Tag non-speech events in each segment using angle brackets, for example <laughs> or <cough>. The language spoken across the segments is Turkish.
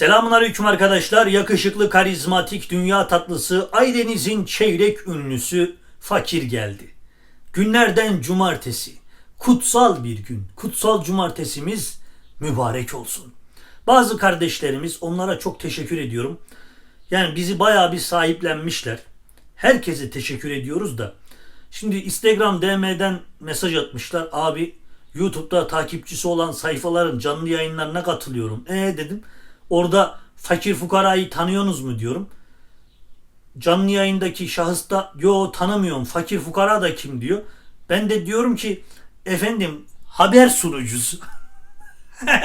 Selamun aleyküm arkadaşlar. Yakışıklı, karizmatik, dünya tatlısı, Aydeniz'in çeyrek ünlüsü Fakir geldi. Günlerden cumartesi. Kutsal bir gün. Kutsal cumartesimiz mübarek olsun. Bazı kardeşlerimiz onlara çok teşekkür ediyorum. Yani bizi bayağı bir sahiplenmişler. Herkese teşekkür ediyoruz da. Şimdi Instagram DM'den mesaj atmışlar. Abi YouTube'da takipçisi olan sayfaların canlı yayınlarına katılıyorum. E dedim. Orada fakir fukarayı tanıyorsunuz mu diyorum. Canlı yayındaki şahıs da yo tanımıyorum fakir fukara da kim diyor. Ben de diyorum ki efendim haber sunucusu. <laughs>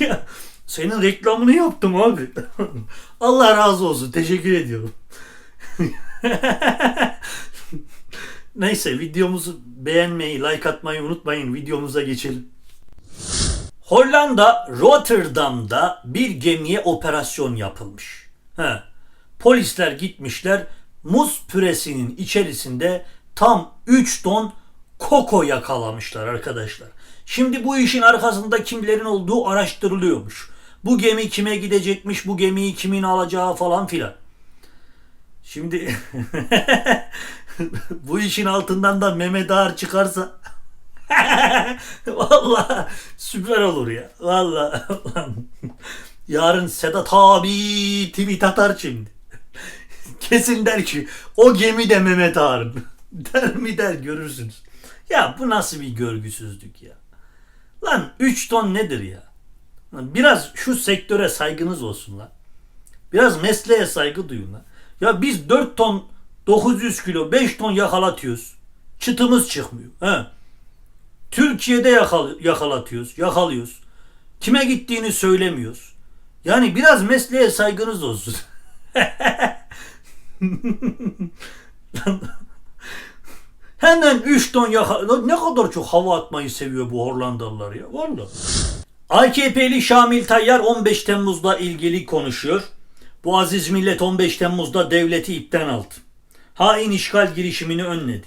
ya senin reklamını yaptım abi. <laughs> Allah razı olsun. Teşekkür ediyorum. <laughs> Neyse videomuzu beğenmeyi, like atmayı unutmayın. Videomuza geçelim. Hollanda Rotterdam'da bir gemiye operasyon yapılmış. He. Polisler gitmişler muz püresinin içerisinde tam 3 ton koko yakalamışlar arkadaşlar. Şimdi bu işin arkasında kimlerin olduğu araştırılıyormuş. Bu gemi kime gidecekmiş, bu gemiyi kimin alacağı falan filan. Şimdi <laughs> bu işin altından da Mehmet Ağar çıkarsa <laughs> Vallahi süper olur ya. Vallahi. <laughs> Yarın Sedat abi tweet atar şimdi. <laughs> Kesin der ki o gemi de Mehmet Ağar'ın. Der mi der görürsünüz. Ya bu nasıl bir görgüsüzlük ya. Lan 3 ton nedir ya? Biraz şu sektöre saygınız olsun lan. Biraz mesleğe saygı duyun lan. Ya biz 4 ton 900 kilo 5 ton yakalatıyoruz. Çıtımız çıkmıyor. He. Türkiye'de yakal yakalatıyoruz, yakalıyoruz. Kime gittiğini söylemiyoruz. Yani biraz mesleğe saygınız olsun. <laughs> Hemen 3 ton yakala... Ne kadar çok hava atmayı seviyor bu Hollandalılar ya. Valla. AKP'li Şamil Tayyar 15 Temmuz'da ilgili konuşuyor. Bu aziz millet 15 Temmuz'da devleti ipten aldı. Hain işgal girişimini önledi.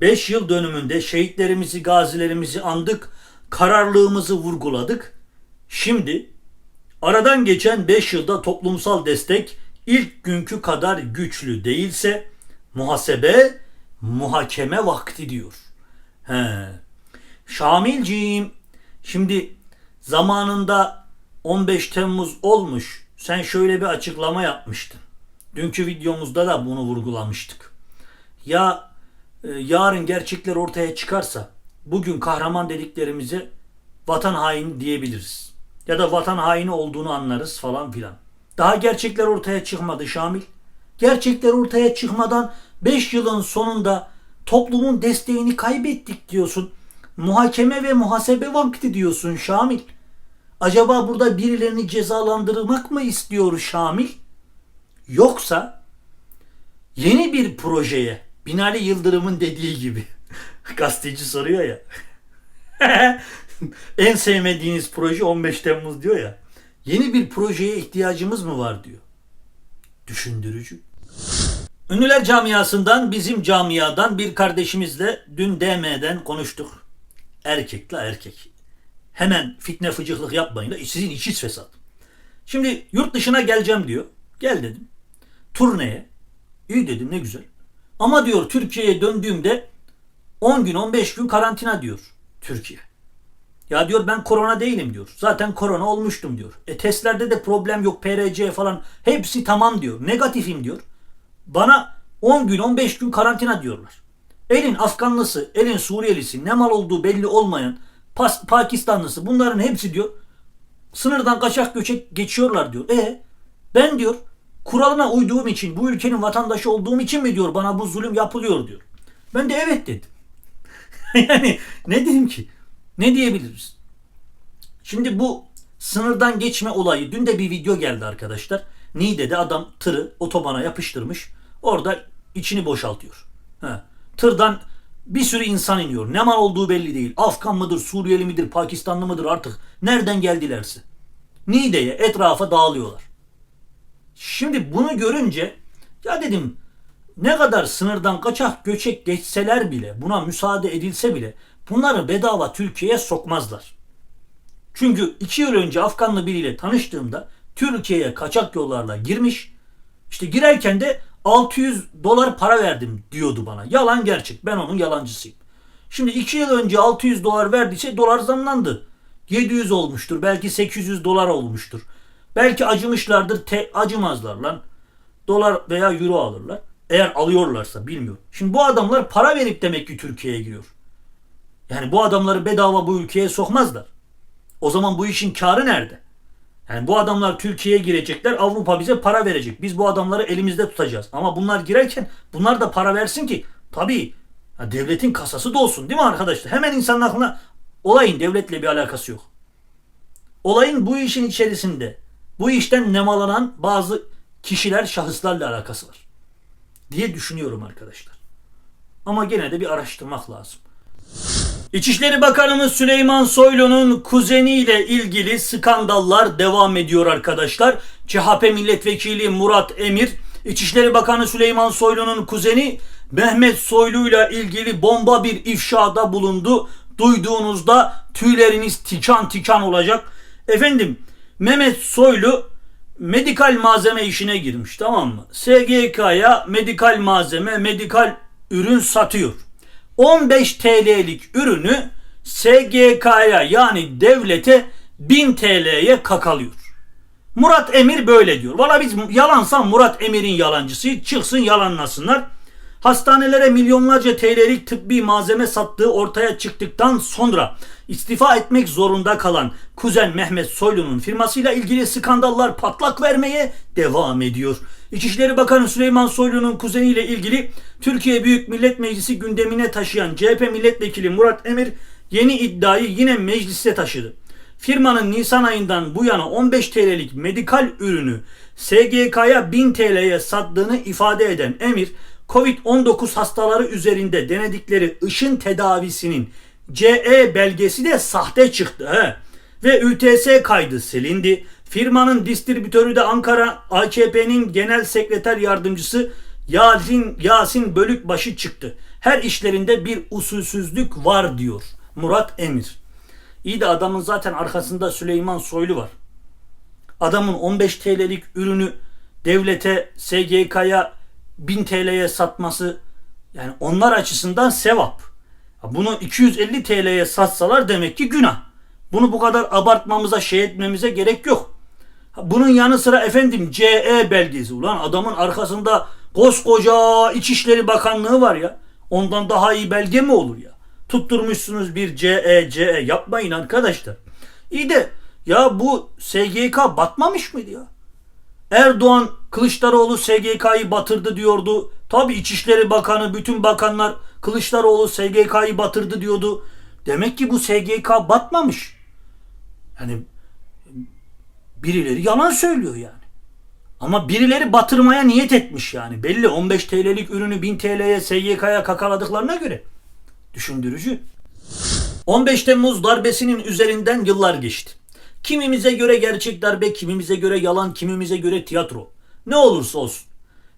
5 yıl dönümünde şehitlerimizi, gazilerimizi andık, kararlılığımızı vurguladık. Şimdi aradan geçen 5 yılda toplumsal destek ilk günkü kadar güçlü değilse muhasebe, muhakeme vakti diyor. He. Şamilciğim, şimdi zamanında 15 Temmuz olmuş. Sen şöyle bir açıklama yapmıştın. Dünkü videomuzda da bunu vurgulamıştık. Ya yarın gerçekler ortaya çıkarsa bugün kahraman dediklerimize vatan haini diyebiliriz. Ya da vatan haini olduğunu anlarız falan filan. Daha gerçekler ortaya çıkmadı Şamil. Gerçekler ortaya çıkmadan 5 yılın sonunda toplumun desteğini kaybettik diyorsun. Muhakeme ve muhasebe vakti diyorsun Şamil. Acaba burada birilerini cezalandırmak mı istiyor Şamil? Yoksa yeni bir projeye Binali Yıldırım'ın dediği gibi <laughs> gazeteci soruyor ya <laughs> en sevmediğiniz proje 15 Temmuz diyor ya yeni bir projeye ihtiyacımız mı var diyor. Düşündürücü. Ünlüler camiasından bizim camiadan bir kardeşimizle dün DM'den konuştuk. Erkekle erkek. Hemen fitne fıcıklık yapmayın. da Sizin içiz fesat. Şimdi yurt dışına geleceğim diyor. Gel dedim. Turneye. İyi dedim ne güzel. Ama diyor Türkiye'ye döndüğümde 10 gün 15 gün karantina diyor Türkiye. Ya diyor ben korona değilim diyor. Zaten korona olmuştum diyor. E testlerde de problem yok PRC falan hepsi tamam diyor. Negatifim diyor. Bana 10 gün 15 gün karantina diyorlar. Elin Afganlısı, elin Suriyelisi, ne mal olduğu belli olmayan Pas- Pakistanlısı bunların hepsi diyor sınırdan kaçak göçek geçiyorlar diyor. E ben diyor kuralına uyduğum için bu ülkenin vatandaşı olduğum için mi diyor bana bu zulüm yapılıyor diyor. Ben de evet dedim. <laughs> yani ne diyeyim ki? Ne diyebiliriz? Şimdi bu sınırdan geçme olayı dün de bir video geldi arkadaşlar. Niğde'de adam tırı otobana yapıştırmış. Orada içini boşaltıyor. Ha. Tırdan bir sürü insan iniyor. Ne mal olduğu belli değil. Afgan mıdır, Suriyeli midir, Pakistanlı mıdır artık. Nereden geldilerse. Niğde'ye etrafa dağılıyorlar. Şimdi bunu görünce ya dedim ne kadar sınırdan kaçak göçek geçseler bile buna müsaade edilse bile bunları bedava Türkiye'ye sokmazlar. Çünkü iki yıl önce Afganlı biriyle tanıştığımda Türkiye'ye kaçak yollarla girmiş. İşte girerken de 600 dolar para verdim diyordu bana. Yalan gerçek. Ben onun yalancısıyım. Şimdi 2 yıl önce 600 dolar verdiyse dolar zamlandı. 700 olmuştur. Belki 800 dolar olmuştur. Belki acımışlardır. Te acımazlar lan. Dolar veya euro alırlar. Eğer alıyorlarsa bilmiyorum. Şimdi bu adamlar para verip demek ki Türkiye'ye giriyor. Yani bu adamları bedava bu ülkeye sokmazlar. O zaman bu işin karı nerede? Yani bu adamlar Türkiye'ye girecekler, Avrupa bize para verecek. Biz bu adamları elimizde tutacağız. Ama bunlar girerken bunlar da para versin ki tabii devletin kasası dolsun değil mi arkadaşlar? Hemen insanın aklına olayın devletle bir alakası yok. Olayın bu işin içerisinde bu işten nemalanan bazı kişiler, şahıslarla alakası var. Diye düşünüyorum arkadaşlar. Ama gene de bir araştırmak lazım. İçişleri Bakanımız Süleyman Soylu'nun kuzeniyle ilgili skandallar devam ediyor arkadaşlar. CHP milletvekili Murat Emir, İçişleri Bakanı Süleyman Soylu'nun kuzeni Mehmet Soylu'yla ilgili bomba bir ifşada bulundu. Duyduğunuzda tüyleriniz tikan tikan olacak. Efendim Mehmet Soylu medikal malzeme işine girmiş tamam mı? SGK'ya medikal malzeme, medikal ürün satıyor. 15 TL'lik ürünü SGK'ya yani devlete 1000 TL'ye kakalıyor. Murat Emir böyle diyor. Valla biz yalansa Murat Emir'in yalancısı çıksın yalanlasınlar. Hastanelere milyonlarca TL'lik tıbbi malzeme sattığı ortaya çıktıktan sonra istifa etmek zorunda kalan kuzen Mehmet Soylu'nun firmasıyla ilgili skandallar patlak vermeye devam ediyor. İçişleri Bakanı Süleyman Soylu'nun kuzeniyle ilgili Türkiye Büyük Millet Meclisi gündemine taşıyan CHP milletvekili Murat Emir yeni iddiayı yine meclise taşıdı. Firmanın Nisan ayından bu yana 15 TL'lik medikal ürünü SGK'ya 1000 TL'ye sattığını ifade eden Emir, Covid-19 hastaları üzerinde denedikleri ışın tedavisinin CE belgesi de sahte çıktı. He. Ve ÜTS kaydı silindi. Firmanın distribütörü de Ankara AKP'nin genel sekreter yardımcısı Yasin, Yasin Bölükbaşı çıktı. Her işlerinde bir usulsüzlük var diyor Murat Emir. İyi de adamın zaten arkasında Süleyman Soylu var. Adamın 15 TL'lik ürünü devlete, SGK'ya 1000 TL'ye satması yani onlar açısından sevap. Bunu 250 TL'ye satsalar demek ki günah. Bunu bu kadar abartmamıza, şey etmemize gerek yok. Bunun yanı sıra efendim CE belgesi. Ulan adamın arkasında koskoca İçişleri Bakanlığı var ya. Ondan daha iyi belge mi olur ya? Tutturmuşsunuz bir CE, CE. Yapmayın arkadaşlar. İyi de ya bu SGK batmamış mıydı ya? Erdoğan Kılıçdaroğlu SGK'yı batırdı diyordu. Tabi İçişleri Bakanı, bütün bakanlar Kılıçdaroğlu SGK'yı batırdı diyordu. Demek ki bu SGK batmamış. Yani birileri yalan söylüyor yani. Ama birileri batırmaya niyet etmiş yani. Belli 15 TL'lik ürünü 1000 TL'ye SGK'ya kakaladıklarına göre. Düşündürücü. 15 Temmuz darbesinin üzerinden yıllar geçti. Kimimize göre gerçek darbe, kimimize göre yalan, kimimize göre tiyatro. Ne olursa olsun.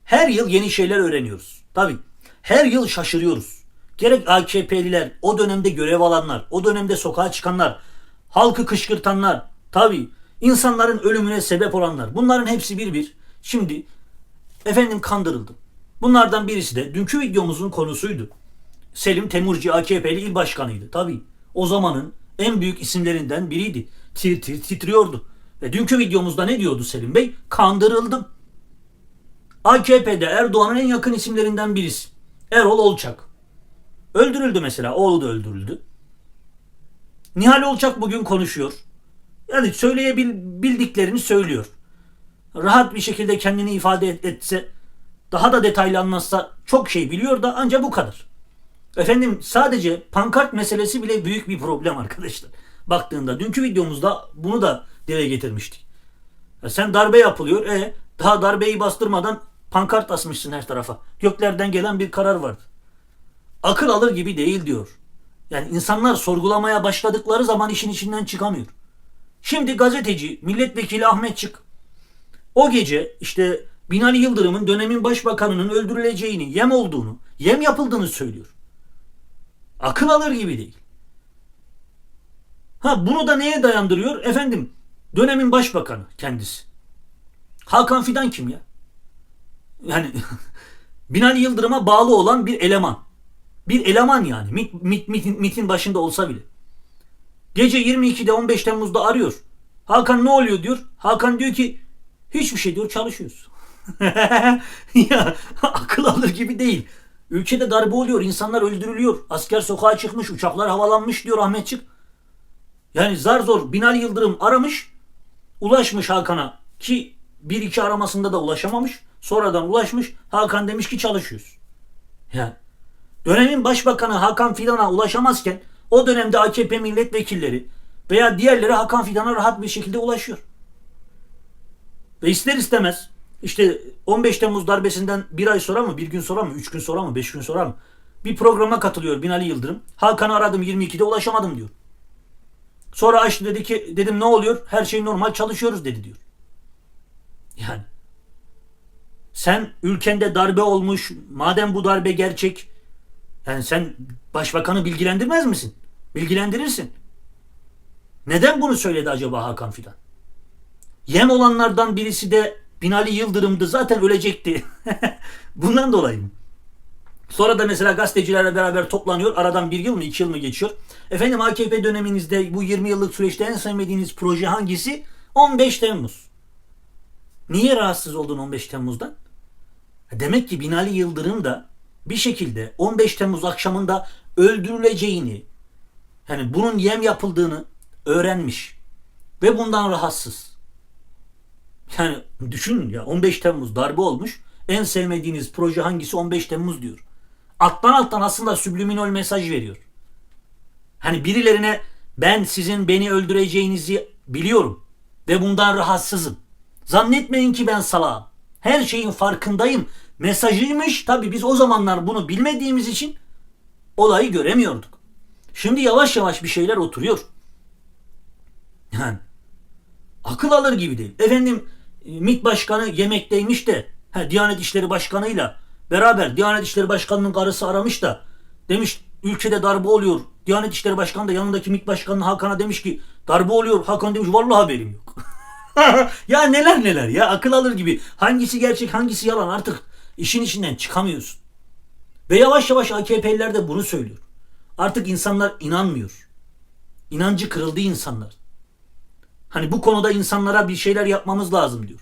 Her yıl yeni şeyler öğreniyoruz. Tabii. Her yıl şaşırıyoruz. Gerek AKP'liler, o dönemde görev alanlar, o dönemde sokağa çıkanlar, halkı kışkırtanlar, tabii insanların ölümüne sebep olanlar. Bunların hepsi bir bir. Şimdi efendim kandırıldım. Bunlardan birisi de dünkü videomuzun konusuydu. Selim Temurci AKP'li il başkanıydı. Tabii o zamanın en büyük isimlerinden biriydi. Tir tir titriyordu. Ve dünkü videomuzda ne diyordu Selim Bey? Kandırıldım. AKP'de Erdoğan'ın en yakın isimlerinden birisi. Erol Olçak. Öldürüldü mesela. Oğlu da öldürüldü. Nihal Olçak bugün konuşuyor. Yani söyleyebildiklerini söylüyor. Rahat bir şekilde kendini ifade etse, daha da detaylı anlatsa çok şey biliyor da ancak bu kadar. Efendim sadece pankart meselesi bile büyük bir problem arkadaşlar. Baktığında dünkü videomuzda bunu da dile getirmiştik. Ya sen darbe yapılıyor. E daha darbeyi bastırmadan pankart asmışsın her tarafa. Göklerden gelen bir karar vardı. Akıl alır gibi değil diyor. Yani insanlar sorgulamaya başladıkları zaman işin içinden çıkamıyor. Şimdi gazeteci, milletvekili Ahmet Çık o gece işte Binali Yıldırım'ın dönemin başbakanının öldürüleceğini, yem olduğunu, yem yapıldığını söylüyor. Akıl alır gibi değil. Ha bunu da neye dayandırıyor? Efendim dönemin başbakanı kendisi. Hakan Fidan kim ya? Yani <laughs> Binali Yıldırım'a bağlı olan bir eleman. Bir eleman yani. MIT, MIT, MIT'in, MIT'in başında olsa bile. Gece 22'de 15 Temmuz'da arıyor. Hakan ne oluyor diyor. Hakan diyor ki hiçbir şey diyor çalışıyoruz. <laughs> ya akıl alır gibi değil. Ülkede darbe oluyor, insanlar öldürülüyor. Asker sokağa çıkmış, uçaklar havalanmış diyor Ahmetçik. Yani zar zor Binali Yıldırım aramış, ulaşmış Hakan'a ki bir iki aramasında da ulaşamamış. Sonradan ulaşmış. Hakan demiş ki çalışıyoruz. Ya dönemin başbakanı Hakan Fidan'a ulaşamazken o dönemde AKP milletvekilleri veya diğerleri Hakan Fidan'a rahat bir şekilde ulaşıyor. Ve ister istemez işte 15 Temmuz darbesinden bir ay sonra mı, bir gün sonra mı, üç gün sonra mı, beş gün sonra mı bir programa katılıyor Binali Yıldırım. Hakan'ı aradım 22'de ulaşamadım diyor. Sonra açtı dedi ki dedim ne oluyor? Her şey normal çalışıyoruz dedi diyor. Yani sen ülkende darbe olmuş madem bu darbe gerçek yani sen başbakanı bilgilendirmez misin? Bilgilendirirsin. Neden bunu söyledi acaba Hakan Fidan? Yem olanlardan birisi de Binali Yıldırım'dı zaten ölecekti. <laughs> Bundan dolayı mı? Sonra da mesela gazetecilerle beraber toplanıyor. Aradan bir yıl mı iki yıl mı geçiyor? Efendim AKP döneminizde bu 20 yıllık süreçte en sevmediğiniz proje hangisi? 15 Temmuz. Niye rahatsız oldun 15 Temmuz'dan? Demek ki Binali Yıldırım da bir şekilde 15 Temmuz akşamında öldürüleceğini, yani bunun yem yapıldığını öğrenmiş ve bundan rahatsız. Yani düşünün ya 15 Temmuz darbe olmuş. En sevmediğiniz proje hangisi 15 Temmuz diyor. Alttan alttan aslında subliminal mesaj veriyor. Hani birilerine ben sizin beni öldüreceğinizi biliyorum ve bundan rahatsızım. Zannetmeyin ki ben salağım. Her şeyin farkındayım. Mesajıymış. Tabi biz o zamanlar bunu bilmediğimiz için olayı göremiyorduk. Şimdi yavaş yavaş bir şeyler oturuyor. Yani akıl alır gibi değil. Efendim MİT Başkanı yemekteymiş de he, Diyanet İşleri Başkanı'yla beraber Diyanet İşleri Başkanı'nın karısı aramış da demiş ülkede darbe oluyor. Diyanet İşleri Başkanı da yanındaki MİT Başkanı Hakan'a demiş ki darbe oluyor. Hakan demiş vallahi haberim yok. <laughs> ya neler neler ya akıl alır gibi. Hangisi gerçek hangisi yalan artık işin içinden çıkamıyorsun. Ve yavaş yavaş AKP'liler de bunu söylüyor. Artık insanlar inanmıyor. İnancı kırıldı insanlar. Hani bu konuda insanlara bir şeyler yapmamız lazım diyor.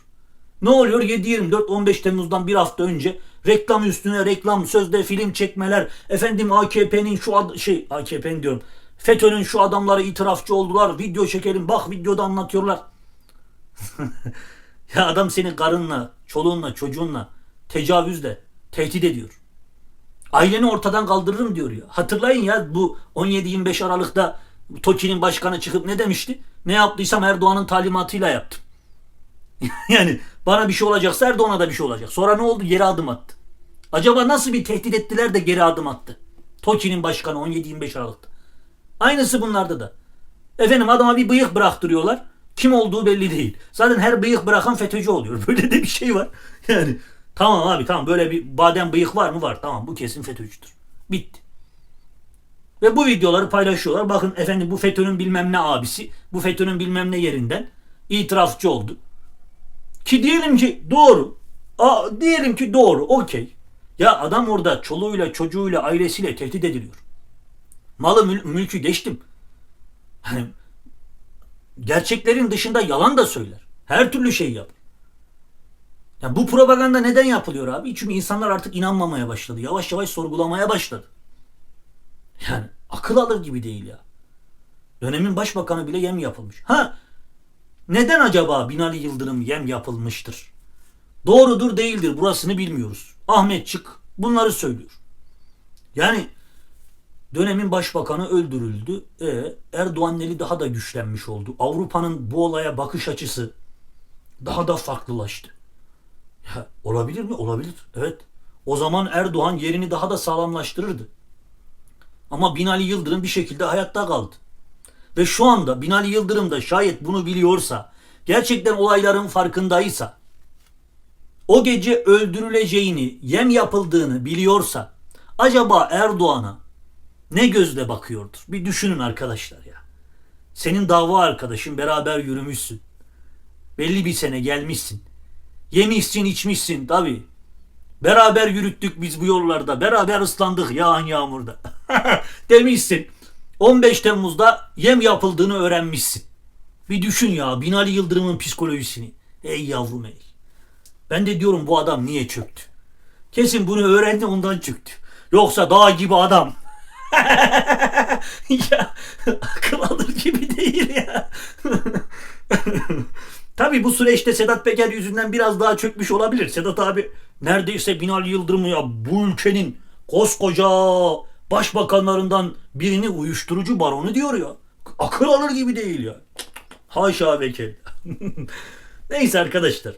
Ne oluyor? 7-24-15 Temmuz'dan bir hafta önce reklam üstüne reklam, sözde film çekmeler, efendim AKP'nin şu ad şey AKP'nin diyorum. FETÖ'nün şu adamları itirafçı oldular. Video çekelim. Bak videoda anlatıyorlar. <laughs> ya adam senin karınla, çoluğunla, çocuğunla tecavüzle tehdit ediyor. Aileni ortadan kaldırırım diyor ya. Hatırlayın ya bu 17-25 Aralık'ta TOKİ'nin başkanı çıkıp ne demişti? Ne yaptıysam Erdoğan'ın talimatıyla yaptım. <laughs> yani bana bir şey olacaksa Erdoğan'a da bir şey olacak. Sonra ne oldu? Geri adım attı. Acaba nasıl bir tehdit ettiler de geri adım attı? TOKİ'nin başkanı 17-25 Aralık'ta. Aynısı bunlarda da. Efendim adama bir bıyık bıraktırıyorlar. Kim olduğu belli değil. Zaten her bıyık bırakan FETÖ'cü oluyor. <laughs> Böyle de bir şey var. Yani tamam abi tamam böyle bir badem bıyık var mı? Var. Tamam bu kesin FETÖ'cüdür. Bitti. Ve bu videoları paylaşıyorlar. Bakın efendim bu FETÖ'nün bilmem ne abisi, bu FETÖ'nün bilmem ne yerinden itirafçı oldu. Ki diyelim ki doğru. Aa, diyelim ki doğru. Okey. Ya adam orada çoluğuyla, çocuğuyla, ailesiyle tehdit ediliyor. Malı mül- mülkü geçtim. Hani gerçeklerin dışında yalan da söyler. Her türlü şey yapar. Ya bu propaganda neden yapılıyor abi? Çünkü insanlar artık inanmamaya başladı. Yavaş yavaş sorgulamaya başladı. Yani akıl alır gibi değil ya. Dönemin başbakanı bile yem yapılmış. Ha neden acaba Binali Yıldırım yem yapılmıştır? Doğrudur değildir burasını bilmiyoruz. Ahmet Çık bunları söylüyor. Yani dönemin başbakanı öldürüldü. E, Erdoğan eli daha da güçlenmiş oldu. Avrupa'nın bu olaya bakış açısı daha da farklılaştı. Ya, olabilir mi? Olabilir. Evet. O zaman Erdoğan yerini daha da sağlamlaştırırdı. Ama Binali Yıldırım bir şekilde hayatta kaldı. Ve şu anda Binali Yıldırım da şayet bunu biliyorsa, gerçekten olayların farkındaysa, o gece öldürüleceğini, yem yapıldığını biliyorsa, acaba Erdoğan'a ne gözle bakıyordur? Bir düşünün arkadaşlar ya. Senin dava arkadaşın beraber yürümüşsün. Belli bir sene gelmişsin. Yemişsin içmişsin tabi. Beraber yürüttük biz bu yollarda. Beraber ıslandık yağan yağmurda. <laughs> <laughs> Demişsin. 15 Temmuz'da yem yapıldığını öğrenmişsin. Bir düşün ya Binali Yıldırım'ın psikolojisini. Ey yavrum ey. Ben de diyorum bu adam niye çöktü? Kesin bunu öğrendi ondan çöktü. Yoksa dağ gibi adam. <laughs> ya akıl alır gibi değil ya. <laughs> Tabii bu süreçte Sedat Peker yüzünden biraz daha çökmüş olabilir. Sedat abi neredeyse Binali Yıldırım ya bu ülkenin koskoca başbakanlarından birini uyuşturucu baronu diyor ya. Akıl alır gibi değil ya. Haşa ve. <laughs> Neyse arkadaşlar.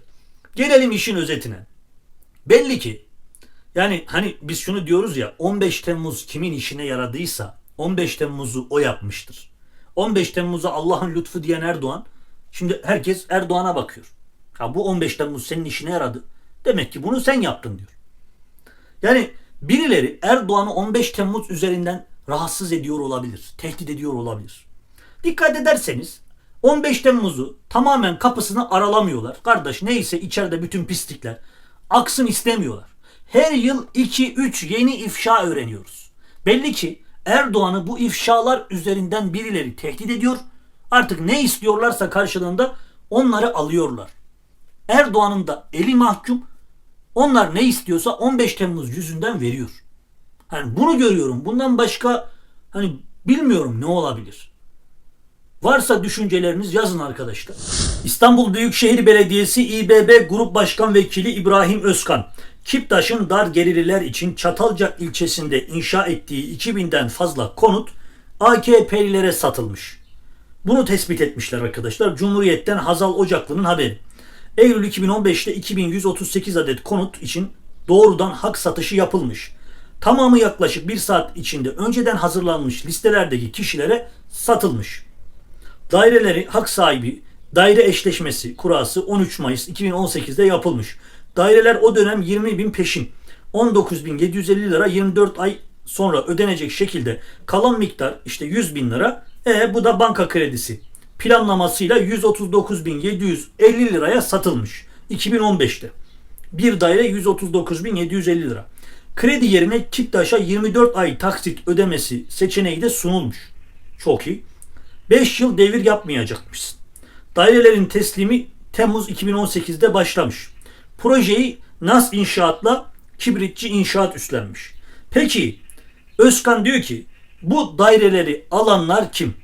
Gelelim işin özetine. Belli ki yani hani biz şunu diyoruz ya 15 Temmuz kimin işine yaradıysa 15 Temmuz'u o yapmıştır. 15 Temmuz'a Allah'ın lütfu diyen Erdoğan şimdi herkes Erdoğan'a bakıyor. Ha bu 15 Temmuz senin işine yaradı. Demek ki bunu sen yaptın diyor. Yani birileri Erdoğan'ı 15 Temmuz üzerinden rahatsız ediyor olabilir. Tehdit ediyor olabilir. Dikkat ederseniz 15 Temmuz'u tamamen kapısını aralamıyorlar. Kardeş neyse içeride bütün pislikler. Aksın istemiyorlar. Her yıl 2-3 yeni ifşa öğreniyoruz. Belli ki Erdoğan'ı bu ifşalar üzerinden birileri tehdit ediyor. Artık ne istiyorlarsa karşılığında onları alıyorlar. Erdoğan'ın da eli mahkum. Onlar ne istiyorsa 15 Temmuz yüzünden veriyor. Hani bunu görüyorum. Bundan başka hani bilmiyorum ne olabilir. Varsa düşünceleriniz yazın arkadaşlar. İstanbul Büyükşehir Belediyesi İBB Grup Başkan Vekili İbrahim Özkan, Kiptaş'ın dar gelirliler için Çatalca ilçesinde inşa ettiği 2000'den fazla konut AKP'lilere satılmış. Bunu tespit etmişler arkadaşlar. Cumhuriyet'ten Hazal Ocaklı'nın haberi. Eylül 2015'te 2138 adet konut için doğrudan hak satışı yapılmış. Tamamı yaklaşık bir saat içinde önceden hazırlanmış listelerdeki kişilere satılmış. Daireleri hak sahibi daire eşleşmesi kurası 13 Mayıs 2018'de yapılmış. Daireler o dönem 20 bin peşin 19.750 lira 24 ay sonra ödenecek şekilde kalan miktar işte 100 bin lira. E bu da banka kredisi. Planlamasıyla 139.750 liraya satılmış 2015'te. Bir daire 139.750 lira. Kredi yerine Kiptaş'a 24 ay taksit ödemesi seçeneği de sunulmuş. Çok iyi. 5 yıl devir yapmayacakmışsın. Dairelerin teslimi Temmuz 2018'de başlamış. Projeyi Nas İnşaat'la Kibritçi İnşaat üstlenmiş. Peki Özkan diyor ki bu daireleri alanlar kim?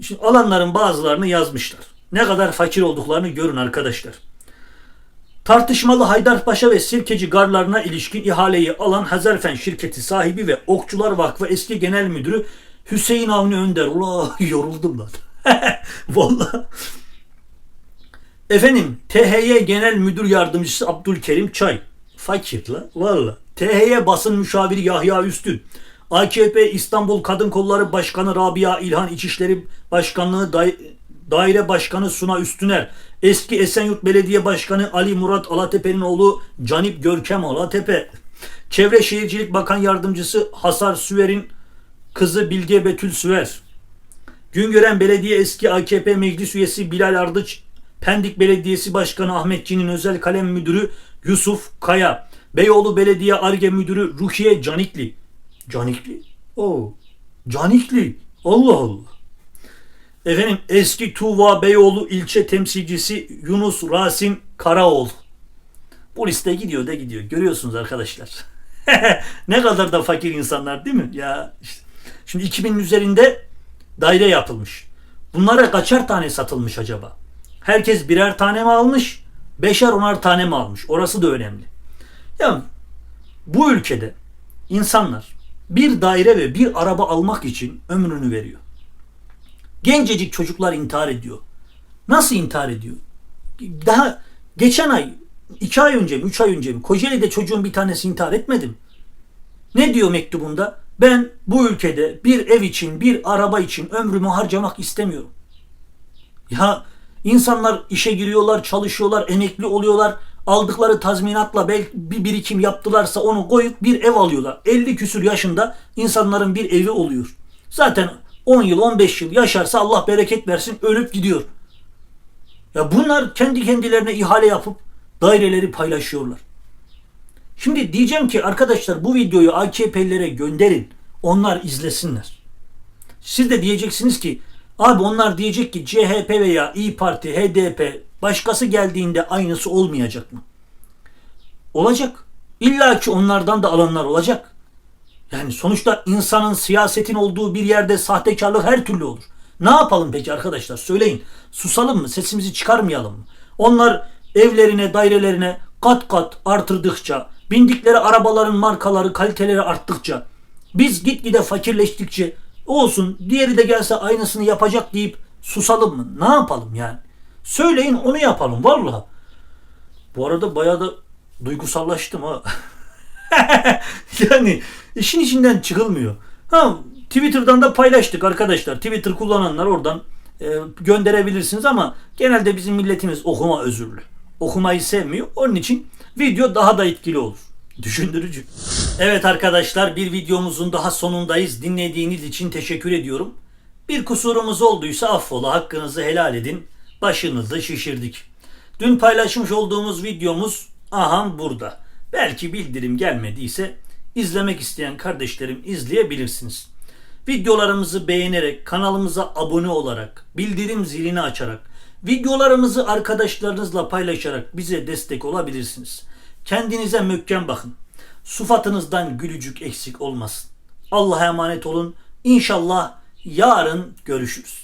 Şimdi alanların bazılarını yazmışlar. Ne kadar fakir olduklarını görün arkadaşlar. Tartışmalı Haydarpaşa ve Sirkeci garlarına ilişkin ihaleyi alan Hazarfen şirketi sahibi ve Okçular Vakfı eski genel müdürü Hüseyin Avni Önder. Ula <laughs> yoruldum lan. <laughs> Vallahi. Efendim THY Genel Müdür Yardımcısı Abdülkerim Çay. Fakir la valla. THY Basın Müşaviri Yahya Üstün. AKP İstanbul Kadın Kolları Başkanı Rabia İlhan İçişleri Başkanlığı Day- Daire Başkanı Suna Üstüner, eski Esenyurt Belediye Başkanı Ali Murat Alatepe'nin oğlu Canip Görkem Alatepe, Çevre Şehircilik Bakan Yardımcısı Hasar Süver'in kızı Bilge Betül Süver, Güngören Belediye eski AKP Meclis Üyesi Bilal Ardıç, Pendik Belediyesi Başkanı Ahmetçi'nin özel kalem müdürü Yusuf Kaya, Beyoğlu Belediye Arge Müdürü Rukiye Canikli. Canikli? Oo. Canikli. Allah Allah. Efendim eski Tuğba Beyoğlu ilçe temsilcisi Yunus Rasim Karaoğlu. Bu liste gidiyor da gidiyor. Görüyorsunuz arkadaşlar. <laughs> ne kadar da fakir insanlar değil mi? Ya işte. Şimdi 2000'in üzerinde daire yapılmış. Bunlara kaçar tane satılmış acaba? Herkes birer tane mi almış? Beşer onar tane mi almış? Orası da önemli. Ya bu ülkede insanlar bir daire ve bir araba almak için ömrünü veriyor. Gencecik çocuklar intihar ediyor. Nasıl intihar ediyor? Daha geçen ay, iki ay önce mi, üç ay önce mi Kocaeli'de çocuğun bir tanesi intihar etmedim. Ne diyor mektubunda? Ben bu ülkede bir ev için, bir araba için ömrümü harcamak istemiyorum. Ya insanlar işe giriyorlar, çalışıyorlar, emekli oluyorlar. Aldıkları tazminatla belki bir birikim yaptılarsa onu koyup bir ev alıyorlar. 50 küsür yaşında insanların bir evi oluyor. Zaten 10 yıl 15 yıl yaşarsa Allah bereket versin ölüp gidiyor. Ya bunlar kendi kendilerine ihale yapıp daireleri paylaşıyorlar. Şimdi diyeceğim ki arkadaşlar bu videoyu AKP'lilere gönderin. Onlar izlesinler. Siz de diyeceksiniz ki abi onlar diyecek ki CHP veya İyi Parti, HDP başkası geldiğinde aynısı olmayacak mı? Olacak. İlla ki onlardan da alanlar olacak. Yani sonuçta insanın siyasetin olduğu bir yerde sahtekarlık her türlü olur. Ne yapalım peki arkadaşlar söyleyin. Susalım mı? Sesimizi çıkarmayalım mı? Onlar evlerine, dairelerine kat kat artırdıkça, bindikleri arabaların markaları, kaliteleri arttıkça, biz gitgide fakirleştikçe olsun diğeri de gelse aynısını yapacak deyip susalım mı? Ne yapalım yani? Söyleyin onu yapalım vallahi. Bu arada bayağı da duygusallaştım ha. <laughs> yani işin içinden çıkılmıyor. Ha Twitter'dan da paylaştık arkadaşlar. Twitter kullananlar oradan e, gönderebilirsiniz ama genelde bizim milletimiz okuma özürlü. Okumayı sevmiyor. Onun için video daha da etkili olur. Düşündürücü. Evet arkadaşlar bir videomuzun daha sonundayız. Dinlediğiniz için teşekkür ediyorum. Bir kusurumuz olduysa affola hakkınızı helal edin. Başınızı şişirdik. Dün paylaşmış olduğumuz videomuz aha burada. Belki bildirim gelmediyse izlemek isteyen kardeşlerim izleyebilirsiniz. Videolarımızı beğenerek, kanalımıza abone olarak, bildirim zilini açarak, videolarımızı arkadaşlarınızla paylaşarak bize destek olabilirsiniz. Kendinize mökken bakın. Sufatınızdan gülücük eksik olmasın. Allah'a emanet olun. İnşallah yarın görüşürüz.